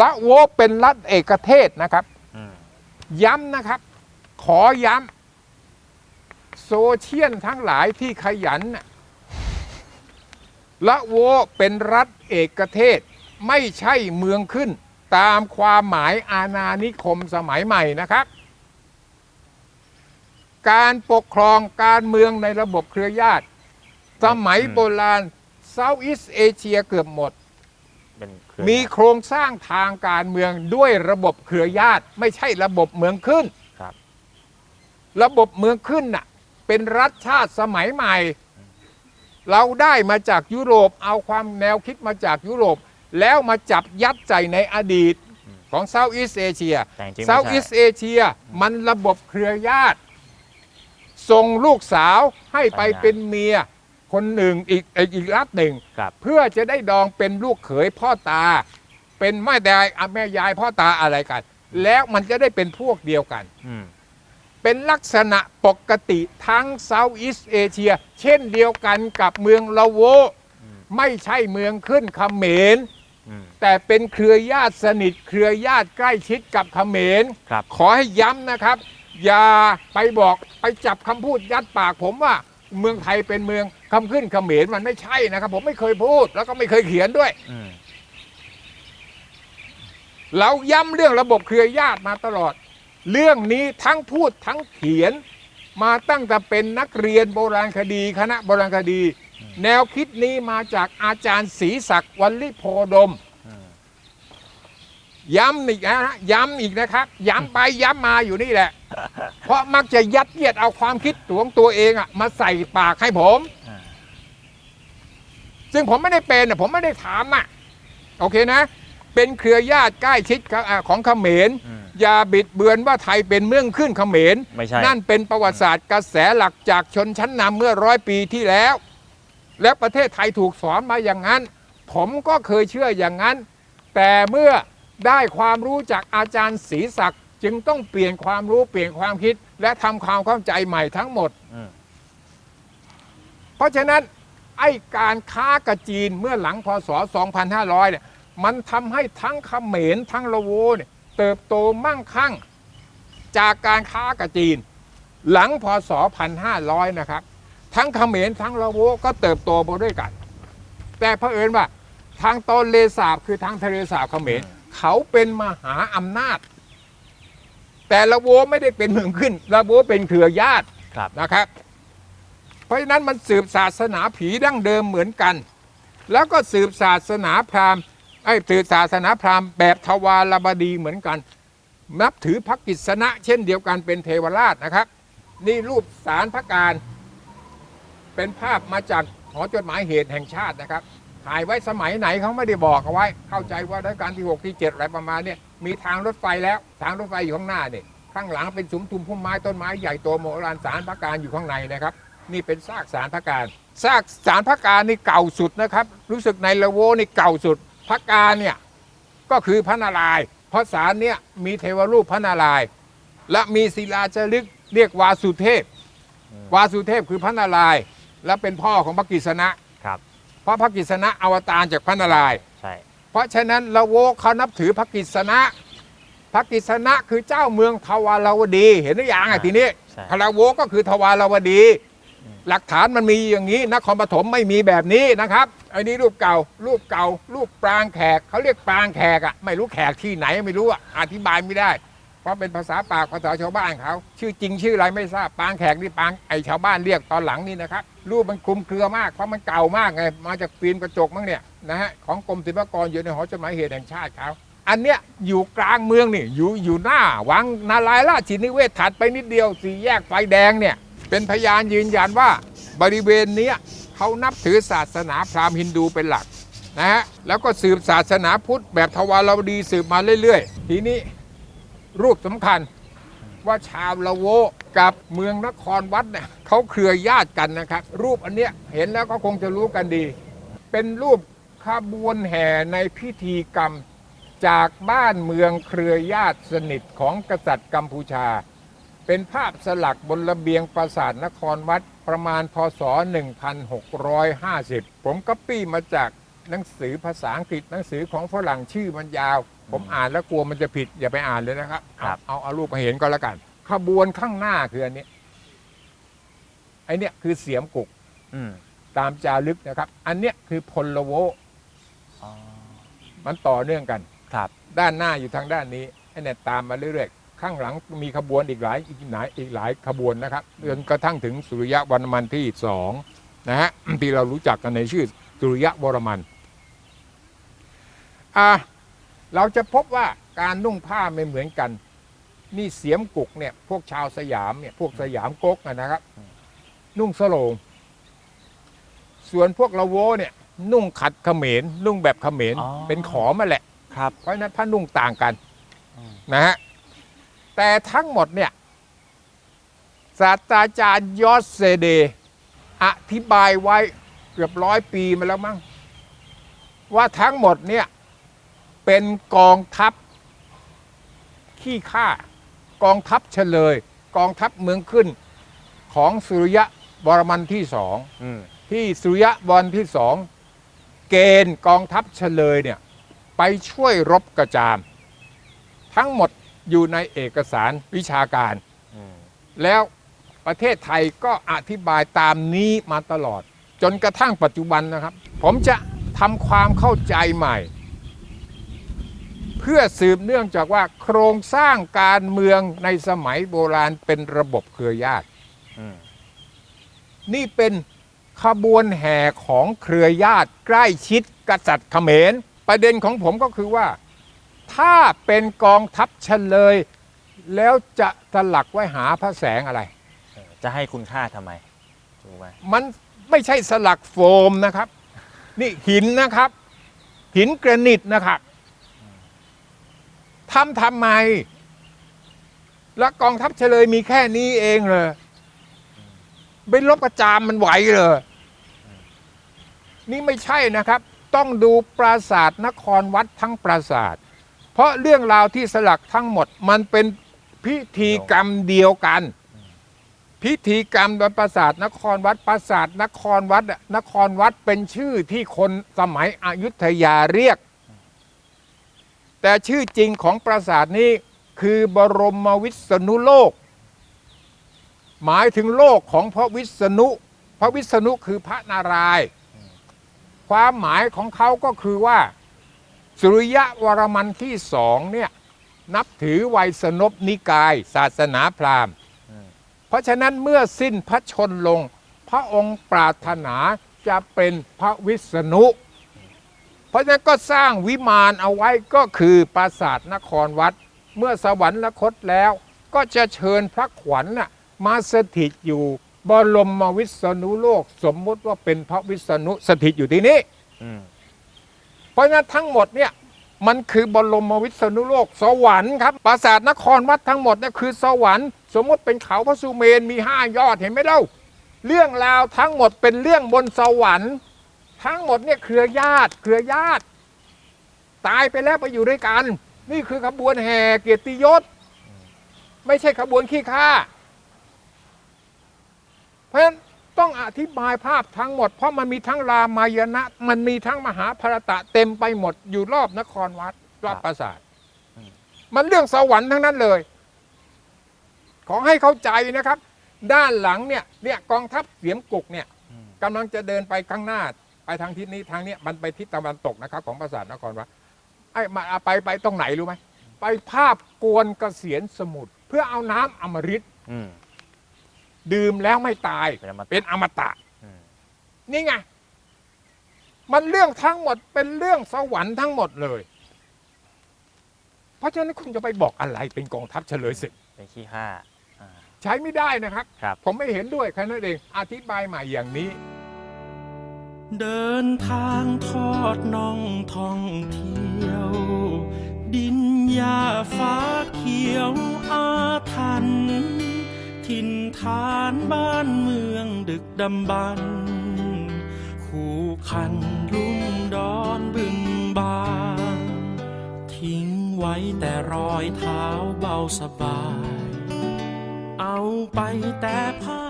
ละโวเป็นรัฐเอกเทศนะครับอืมย้ำนะครับ ขอย้ำโซเชียลทั้งหลายที่ขยันน่ะละโวเป็นรัฐเอกเทศ ไม่ใช่เมืองขึ้น ตามความหมายอาณานิคมสมัยใหม่นะครับ การปกครองการเมืองในระบบเครือญาติ สมัยโบราณเซาท์อีสเอเชียเกือบหมด เป็นเครือมีโครงสร้างทางการเมืองด้วยระบบเครือญาติ ไม่ใช่ระบบเมืองขึ้นครับ ระบบเมืองขึ้นน่ะ เป็นรัฐชาติสมัยใหม่ เราได้มาจากยุโรปเอาความแนวคิดมาจากยุโรป แล้วมาจับยัดใจในอดีตของเซาท์อีสเอเชีย แต่จริงๆเซาไม่ท์อีใช่สเอเชียมันระบบเครือญาติ ส่งลูกสาวให้ไปเป็นเมีย คนหนึ่งอีกอีกอีกรัฐหนึ่ง ครับ เพื่อจะได้ดองเป็นลูกเขยพ่อตา เป็นแม่ยายอะแม่ยายพ่อตาอะไรกัน แล้วมันจะได้เป็นพวกเดียวกัน อืม เป็นลักษณะปกติทั้งเซาท์อีสเอเชีย เช่นเดียวกันกับเมืองลาโวไม่ใช่เมืองขึ้นเขมร อืม แต่เป็นเครือญาติสนิทเครือญาติใกล้ชิดกับเขมร ครับ ขอให้ย้ำนะครับ อย่าไปบอกไปจับคำพูดยัดปากผมว่าเมืองไทยเป็นเมือง คำขึ้นเขมรมันไม่ใช่นะครับ ผมไม่เคยพูด แล้วก็ไม่เคยเขียนด้วย อืมเราย้ำเรื่องระบบเครือญาติมาตลอด เรื่องนี้ทั้งพูดทั้งเขียน มาตั้งแต่เป็นนักเรียนโบราณคดี คณะโบราณคดี แนวคิดนี้มาจากอาจารย์ศรีศักดิ์วัลลิโพดม อืมย้ำอีกนะฮะย้ำอีกนะครับ ย้ำไปย้ำมาอยู่นี่แหละ เพราะมักจะยัดเยียดเอาความคิดตัวของตัวเองอะมาใส่ปากให้ผมอ่า ซึ่งผมไม่ได้เป็นอะผมไม่ได้ถามอะโอเคนะ เป็นเครือญาติใกล้ชิดกับอ่าของเขมรอืมอย่าบิดเบือนว่าไทยเป็นเมืองขึ้นเขมรไม่ใช่นั่นเป็นประวัติศาสตร์กระแสหลักจากชนชั้นนำเมื่อร้อยปีที่แล้ว และประเทศไทยถูกสอนมาอย่างนั้น ผมก็เคยเชื่ออย่างนั้น แต่เมื่อได้ความรู้จากอาจารย์ศรีศักดิ์จึงต้องเปลี่ยนความรู้เปลี่ยนความคิด และทำความเข้าใจใหม่ทั้งหมดอืมเพราะฉะนั้น ไอ้การค้ากับจีนเมื่อหลังพศ 2500 เนี่ย มันทำให้ทั้งเขมรทั้งละโวเนี่ยเติบโตมั่งคั่งจากการค้ากับจีน หลังพศ 1500 นะครับ ทั้งเขมรทั้งละโวก็เติบโตมาด้วยกัน แต่เผอิญว่าทางตอนเลสาบคือทางทะเลสาบเขมรเขาเป็นมหาอำนาจ แต่ละโวไม่ได้เป็นเมืองขึ้นละโวเป็นเครือญาติครับนะครับ เพราะฉะนั้นมันสืบศาสนาผีดั้งเดิมเหมือนกัน แล้วก็สืบศาสนาพราหมณ์ไอ้สืบศาสนาพราหมณ์แบบทวารบดีเหมือนกันนับถือพระกิษณะ เช่นเดียวกันเป็นเทวราชนะครับ นี่รูปสารพระการ เป็นภาพมาจากหอจดหมายเหตุแห่งชาตินะครับถ่ายไว้สมัยไหนเขาไม่ได้บอกเอาไว้ เข้าใจว่ารัชกาลที่ 6 ที่ 7 อะไรประมาณนี้มีทางรถไฟแล้วทางรถไฟอยู่ข้างหน้าเนี่ยข้างหลังเป็นสุมทุมพุ่มไม้ต้นไม้ใหญ่โตโมโหลานสารพระการอยู่ข้างในนะครับ นี่เป็นซากสารพระการซากสารพระการนี่เก่าสุดนะครับ รู้สึกในละโวนี่เก่าสุดพระการเนี่ยก็คือพระนารายณ์เพราะสารเนี่ยมีเทวรูปพระนารายณ์และมีศิลาจารึกเรียกวาสุเทพ วาสุเทพคือพระนารายณ์และเป็นพ่อของพระกิษณะ ครับ เพราะพระกิษณะอวตารจากพระนารายณ์ใช่ เพราะฉะนั้นละโวเขานับถือพระกิษณะ พระกิษณะคือเจ้าเมืองทวารวดี เห็นหรือยังอะทีนี้ใช่ พระละโวก็คือทวารวดี หลักฐานมันมีอย่างนี้นครปฐมไม่มีแบบนี้นะครับไอ้นี่รูปเก่า รูปเก่า รูปปรางแขกเขาเรียกปรางแขกอะไม่รู้แขกที่ไหนไม่รู้อะอธิบายไม่ได้ เพราะเป็นภาษาปากภาษาชาวบ้านเขาชื่อจริงชื่ออะไรไม่ทราบปางแขกนี่ปางไอชาวบ้านเรียกตอนหลังนี่นะครับรูปมันคลุมเครือมากเพราะมันเก่ามากไงมาจากฟิล์มกระจกมั้งเนี่ยนะฮะของกรมศิลปากรอยู่ในหอจดหมายเหตุแห่งชาติเขาอันเนี้ยอยู่กลางเมืองนี่อยู่อยู่หน้าวังนารายราชนิเวศถัดไปนิดเดียวสี่แยกไฟแดงเนี่ย เป็นพยานยืนยันว่าบริเวณนี้เขานับถือศาสนาพราหมณ์ฮินดูเป็นหลักนะฮะแล้วก็สืบศาสนาพุทธแบบทวารวดีสืบมาเรื่อยๆ ทีนี้รูปสำคัญว่าชาวละโวกับเมืองนครวัดเนี่ยเขาเครือญาติกันนะครับ รูปอันเนี้ยเห็นแล้วก็คงจะรู้กันดี เป็นรูปขบวนแห่ในพิธีกรรมจากบ้านเมืองเครือญาติสนิทของกษัตริย์กัมพูชา เป็นภาพสลักบนระเบียงปราสาทนครวัดประมาณพศ 1650 ผมก็ปี้มาจากหนังสือภาษาอังกฤษหนังสือของฝรั่งชื่อมันยาว ผมอ่านแล้วกลัวมันจะผิดอย่าไปอ่านเลยนะครับ ครับ เอาเอาเอารูปมาเห็นก็แล้วกัน ขบวนข้างหน้าคืออันนี้ไอเนี้ยคือเสียมกุกอืมตามจารึกนะครับ อันเนี้ยคือพลโวอ๋อมันต่อเนื่องกัน ครับ ด้านหน้าอยู่ทางด้านนี้ไอ้เนี่ยตามมาเรื่อยๆ ข้างหลังมีขบวนอีกหลายอีกหลายอีกหลายขบวนนะครับจนกระทั่งถึงสุริยะวรมันที่สองนะฮะที่เรารู้จักกันในชื่อสุริยะวรมันอะเราจะพบว่าการนุ่งผ้าไม่เหมือนกัน นี่เสียมกุกเนี่ยพวกชาวสยามเนี่ยพวกสยามก๊กอะนะครับ นุ่งสโลง ส่วนพวกละโวเนี่ยนุ่งขัดเขมรนุ่งแบบเขมรอ๋อเป็นขอมาแหละ ครับ เพราะฉะนั้นผ้านุ่งต่างกันอืมนะฮะ แต่ทั้งหมดเนี่ยศาสตราจารย์ยอสเซเด อธิบายไว้เกือบร้อยปีมาแล้วมั้งว่าทั้งหมดเนี่ยเป็นกองทัพขี้ข้ากองทัพเฉลย กองทัพเมืองขึ้นของสุริยะบรมันที่สองอืมที่สุริยะบอลที่สองเกณฑ์กองทัพเฉลยเนี่ยไปช่วยรบกระจาม ทั้งหมด อยู่ในเอกสารวิชาการอืมแล้วประเทศไทยก็อธิบายตามนี้มาตลอด จนกระทั่งปัจจุบันนะครับ ผมจะทำความเข้าใจใหม่ เพื่อสืบเนื่องจากว่าโครงสร้างการเมืองในสมัยโบราณเป็นระบบเครือญาติอืมนี่เป็นขบวนแห่ของเครือญาติใกล้ชิดกษัตริย์เขมร ประเด็นของผมก็คือว่า ถ้าเป็นกองทัพเฉลย แล้วจะสลักไว้หาพระแสงอะไรเออจะให้คุณค่าทำไมถูกไหมมันไม่ใช่สลักโฟมนะครับ นี่หินนะครับ หินกระนิตนะครับทำทำไม แล้วกองทัพเฉลยมีแค่นี้เองเลยไปลบกระจามมันไหวเลยนี่ไม่ใช่นะครับ ต้องดูปราสาทนครวัดทั้งปราสาท เพราะเรื่องราวที่สลักทั้งหมดมันเป็นพิธีกรรมเดียวกัน พิธีกรรมโดยปราสาทนครวัดปราสาทนครวัดนครวัดเป็นชื่อที่คนสมัยอยุธยาเรียก แต่ชื่อจริงของปราสาทนี้คือบรมวิษณุโลก หมายถึงโลกของพระวิษณุ พระวิษณุคือพระนารายณ์ความหมายของเขาก็คือว่า สุริยะวรมันที่สองเนี่ยนับถือไวยสนพนิกาย ศาสนาพราหมณ์ เพราะฉะนั้นเมื่อสิ้นพระชนลง พระองค์ปรารถนาจะเป็นพระวิษณุ เพราะฉะนั้นก็สร้างวิมานเอาไว้ก็คือปราสาทนครวัด เมื่อสวรรคตแล้ว ก็จะเชิญพระขวัญน่ะมาสถิตอยู่บรมวิษณุโลก สมมุติว่าเป็นพระวิษณุสถิตอยู่ที่นี่ ราะฉะนั้นทั้งหมดเนี่ยมันคือบรมวิษณุโลก สวรรค์ครับปราสาทนครวัดทั้งหมดเนี่ยคือสวรรค์สมมติเป็นเขาพระสุเมนมีห้ายอดเห็นไหมเล่า เรื่องราวทั้งหมดเป็นเรื่องบนสวรรค์ ทั้งหมดเนี่ยเครือญาติเครือญาติ ตายไปแล้วไปอยู่ด้วยกัน นี่คือขบวนแห่เกียรติยศ ไม่ใช่ขบวนขี้ข้าเพราะฉะนั้น ต้องอธิบายภาพทั้งหมด เพราะมันมีทั้งรามายณะ มันมีทั้งมหาภารตะเต็มไปหมดอยู่รอบนครวัดรอบปราสาทมันเรื่องสวรรค์ทั้งนั้นเลย ขอให้เข้าใจนะครับ ด้านหลังเนี่ยเนี่ยกองทัพเสียมกุกเนี่ยกำลังจะเดินไปข้างหน้า ไปทางทิศนี้ทางเนี้ยมันไปทิศตะวันตกนะครับ ของปราสาทนครวัดไอ้มาไปไปตรงไหนรู้ไหมไปภาพกวนเกษียณสมุทรเพื่อเอาน้ำอมฤต ดื่มแล้วไม่ตายเป็นอมตะ เป็นอมตะ อืมนี่ไง มันเรื่องทั้งหมดเป็นเรื่องสวรรค์ทั้งหมดเลย เพราะฉะนั้นคุณจะไปบอกอะไรเป็นกองทัพเฉลยศึกเป็นขี้ข้าอ่าใช้ไม่ได้นะครับ ครับ ผมไม่เห็นด้วยแค่นั้นเองอธิบายใหม่อย่างนี้ เดินทางทอดน่องท่องเที่ยว ดินหญ้าฟ้าเขียวอาทัน ถิ่นฐานบ้านเมืองดึกดำบรรพ์คู่คันลุ่มดอนบึงบานทิ้งไว้แต่รอยเท้าเบาสบาย เอาไปแต่ผ้า